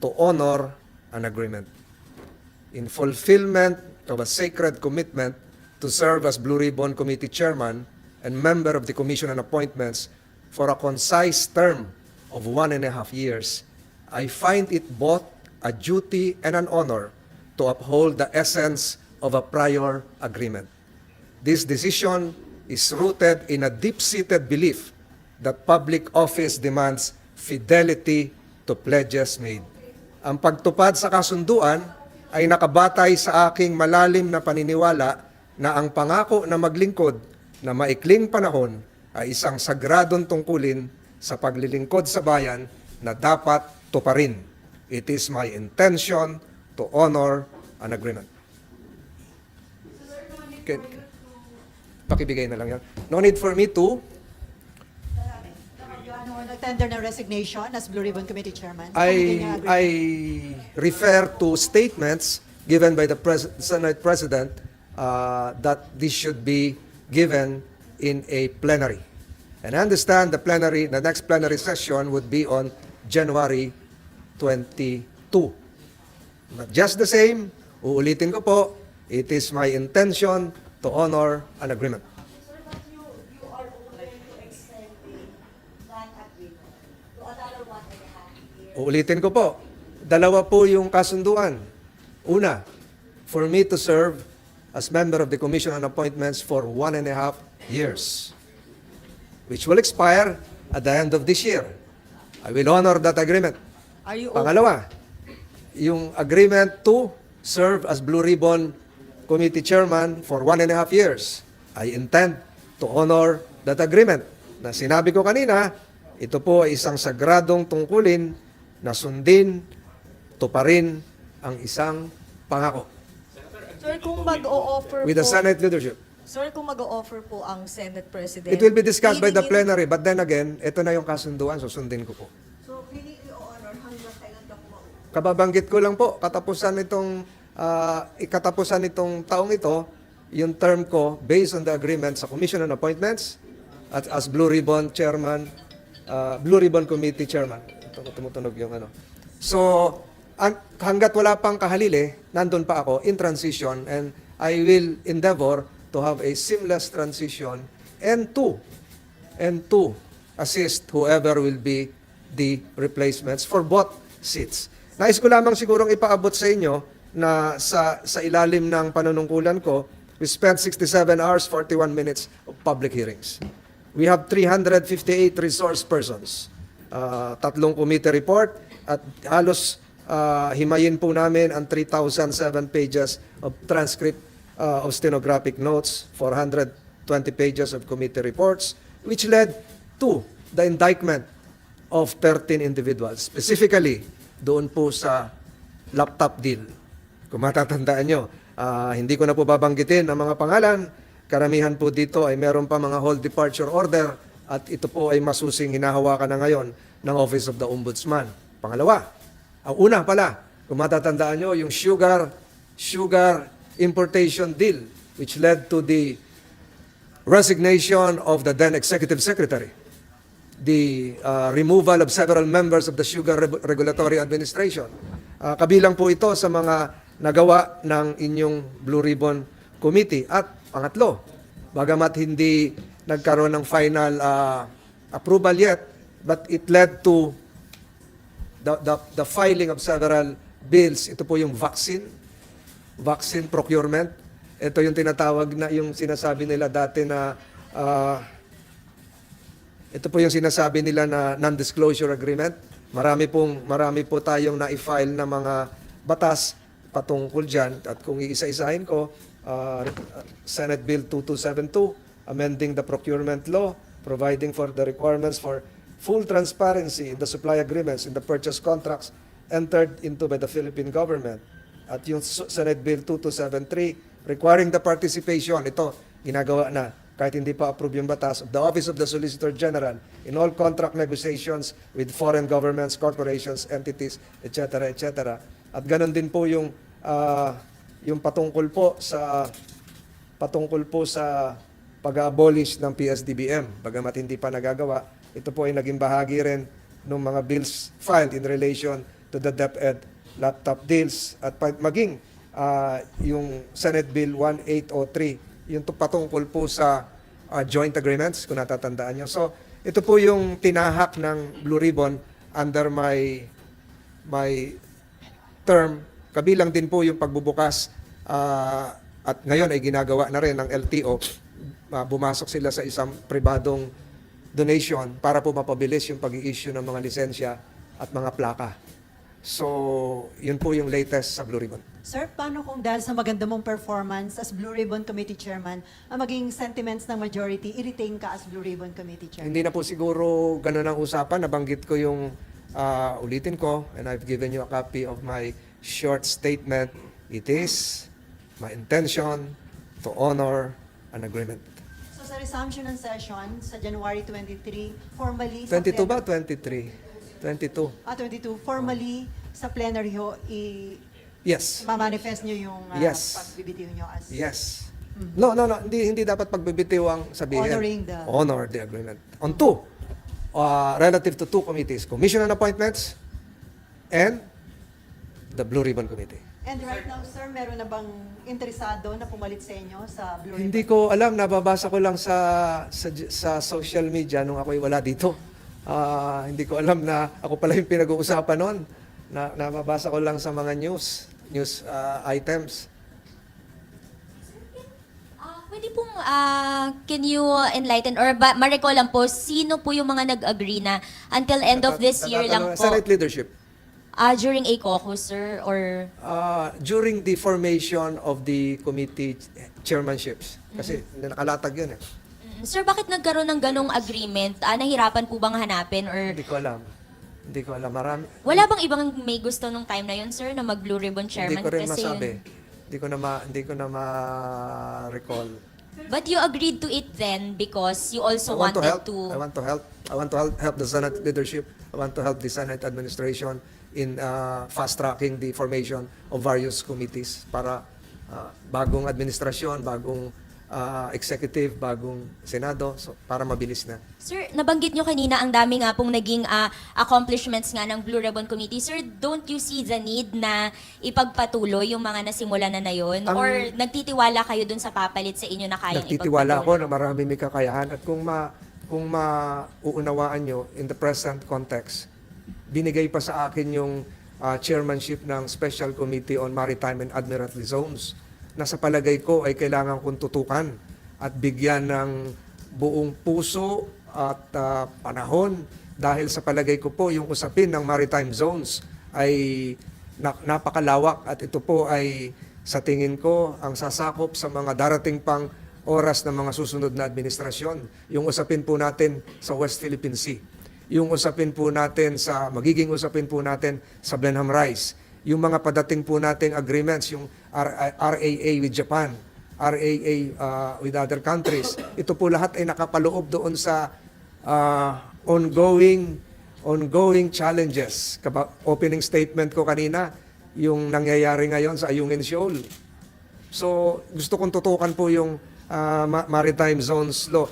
to honor an agreement. In fulfillment of a sacred commitment to serve as Blue Ribbon Committee Chairman and member of the Commission on Appointments for a concise term of one and a half years, I find it both a duty and an honor to uphold the essence of a prior agreement. This decision is rooted in a deep-seated belief that public office demands fidelity to pledges made. Ang pagtupad sa kasunduan ay nakabatay sa aking malalim na paniniwala na ang pangako na maglingkod na maikling panahon ay isang sagradong tungkulin sa paglilingkod sa bayan na dapat tuparin. It is my intention to honor an agreement. Okay. Pakibigay na lang yan. No need for me to Ano, nag-tender ng resignation as Blue Ribbon Committee Chairman? I, agree. I refer to statements given by the pres- Senate President uh, that this should be given in a plenary. And I understand the plenary, the next plenary session would be on January 22. But just the same, uulitin ko po, it is my intention to honor an agreement. Sir, but you, you are open to extending that agreement to another one and a half years. Uulitin ko po, dalawa po yung kasunduan. Una, for me to serve as member of the Commission on Appointments for one and a half years, which will expire at the end of this year. I will honor that agreement. Are you? Pangalawa, yung agreement to serve as Blue Ribbon Committee Chairman for one and a half years. I intend to honor that agreement. Na sinabi ko kanina, ito po ay isang sagradong tungkulin na sundin, tuparin ang isang pangako Sir, kung mag-o-offer with the po, Senate leadership. Sir, kung mag-o-offer po ang Senate President. It will be discussed by the plenary, but then again, ito na yung kasunduan, susundin ko po. So, hanggang kailan daw. Kababanggit ko lang po, katapusan nitong ah, ikatapusan nitong taong ito, yung term ko based on the agreement sa Commission on Appointments at as Blue Ribbon Chairman, ah, Blue Ribbon Committee Chairman. Tum- Tumutunog yung ano. So, ang- hanggat wala pang kahalili, nandun pa ako in transition and I will endeavor to have a seamless transition and to and to assist whoever will be the replacements for both seats. Nais ko lamang sigurong ipaabot sa inyo na sa, sa ilalim ng panunungkulan ko, we spent 67 hours, 41 minutes of public hearings. We have 358 resource persons, uh, tatlong committee report, at halos uh, himayin po namin ang 3,007 pages of transcript uh, of stenographic notes, 420 pages of committee reports, which led to the indictment of 13 individuals. Specifically, doon po sa laptop deal. Kung matatandaan nyo, ah, hindi ko na po babanggitin ang mga pangalan. Karamihan po dito ay meron pa mga hold departure order at ito po ay masusing hinahawakan na ngayon ng Office of the Ombudsman. Pangalawa, ang una pala, kung matatandaan nyo, yung sugar, sugar importation deal which led to the resignation of the then executive secretary, the uh, removal of several members of the Sugar Reg- Regulatory Administration. Uh, kabilang po ito sa mga nagawa ng inyong Blue Ribbon Committee. At pangatlo, bagamat hindi nagkaroon ng final uh, approval yet, but it led to the, the, the filing of several bills. Ito po yung vaccine, vaccine procurement. Ito yung tinatawag na yung sinasabi nila dati na ah, ito po yung sinasabi nila na non-disclosure agreement. Marami pong marami po tayong na-file na mga batas patungkol diyan at kung iisa-isahin ko ah, Senate Bill 2272 amending the procurement law providing for the requirements for full transparency in the supply agreements in the purchase contracts entered into by the Philippine government at yung Senate Bill 2273 requiring the participation, ito, ginagawa na, kahit hindi pa approve yung batas, of the Office of the Solicitor General in all contract negotiations with foreign governments, corporations, entities, etc., etc. At ganun din po yung, ah, yung patungkol po sa patungkol po sa pag-abolish ng PSDBM. Bagamat hindi pa nagagawa, ito po ay naging bahagi rin ng mga bills filed in relation to the DepEd laptop deals at maging ah, yung Senate Bill 1803, yung tu- patungkol po sa ah, joint agreements, kung natatandaan nyo. So, ito po yung tinahak ng Blue Ribbon under my my term. Kabilang din po yung pagbubukas ah, at ngayon ay ginagawa na rin ng LTO. Ah, bumasok sila sa isang pribadong donation para po mapabilis yung pag-i-issue ng mga lisensya at mga plaka. So, yun po yung latest sa Blue Ribbon. Sir, paano kung dahil sa maganda mong performance as Blue Ribbon Committee Chairman, ang maging sentiments ng majority, i-retain ka as Blue Ribbon Committee Chairman? Hindi na po siguro ganun ang usapan. Nabanggit ko yung ah, ulitin ko and I've given you a copy of my short statement. It is my intention to honor an agreement. So sa resumption ng session sa January 23, formally... sa 22 plen- ba? 23? 22. Ah, 22. Formally, sa plenary ho, i- Yes. ma-manifest nyo yung uh, Yes. pagbibitiw nyo as... Yes. No, no, no. Hindi, hindi dapat pagbibitiw ang sabihin. Honoring the- Honor the agreement. On two, uh, relative to two committees, Commission on Appointments and the Blue Ribbon Committee. And right now, sir, meron na bang interesado na pumalit sa inyo sa Blue Ribbon? Hindi ko alam, nababasa ko lang sa sa, sa social media nung ako'y wala dito. Ah, hindi ko alam na ako pala yung pinag-uusapan noon. Na, nababasa ko lang sa mga news, news ah, items. Pwede pong, ah, can you enlighten or ba, ma-recall lang po, sino po yung mga nag-agree na until end of this year lang po, Senate leadership. ah, during a caucus, sir, or Ah, during the formation of the committee chairmanships. Kasi nakalatag yun eh. Mm, sir, bakit nagkaroon ng ganong agreement? Ah, nahirapan po bang hanapin or Hindi ko alam. Hindi ko alam. Marami. wala bang ibang may gusto nung time na yun, sir, na mag-Blue Ribbon Chairman? Hindi ko rin Kasi masabi. yun- Hindi ko na ma, hindi ko na ma-recall. But you agreed to it then because you I also want to wanted help. to... I want to help. I want to help, help the Senate leadership. I want to help the Senate administration in uh, fast-tracking the formation of various committees para uh, bagong administrasyon, bagong uh, executive, bagong Senado, so para mabilis na. Sir, nabanggit nyo kanina ang dami nga pong naging ah, accomplishments nga ng Blue Ribbon Committee. Sir, don't you see the need na ipagpatuloy yung mga nasimula na na yun? Ang- Or nagtitiwala kayo dun sa papalit sa inyo na kayang Nagtitiwala ako na marami may kakayahan at kung ma kung mauunawaan nyo in the present context, binigay pa sa akin yung uh, chairmanship ng Special Committee on Maritime and Admiralty Zones na sa palagay ko ay kailangan kong tutukan at bigyan ng buong puso at uh, panahon dahil sa palagay ko po yung usapin ng maritime zones ay na- napakalawak at ito po ay sa tingin ko ang sasakop sa mga darating pang oras ng mga susunod na administrasyon. Yung usapin po natin sa West Philippine Sea. Yung usapin po natin sa, magiging usapin po natin sa Blenheim Rise. Yung mga padating po nating agreements, yung RAA with Japan, RAA uh, with other countries. Ito po lahat ay nakapaloob doon sa uh, ongoing ongoing challenges. Kaba, opening statement ko kanina, yung nangyayari ngayon sa Ayungin Shoal. So, gusto kong tutukan po yung ma- maritime zones law.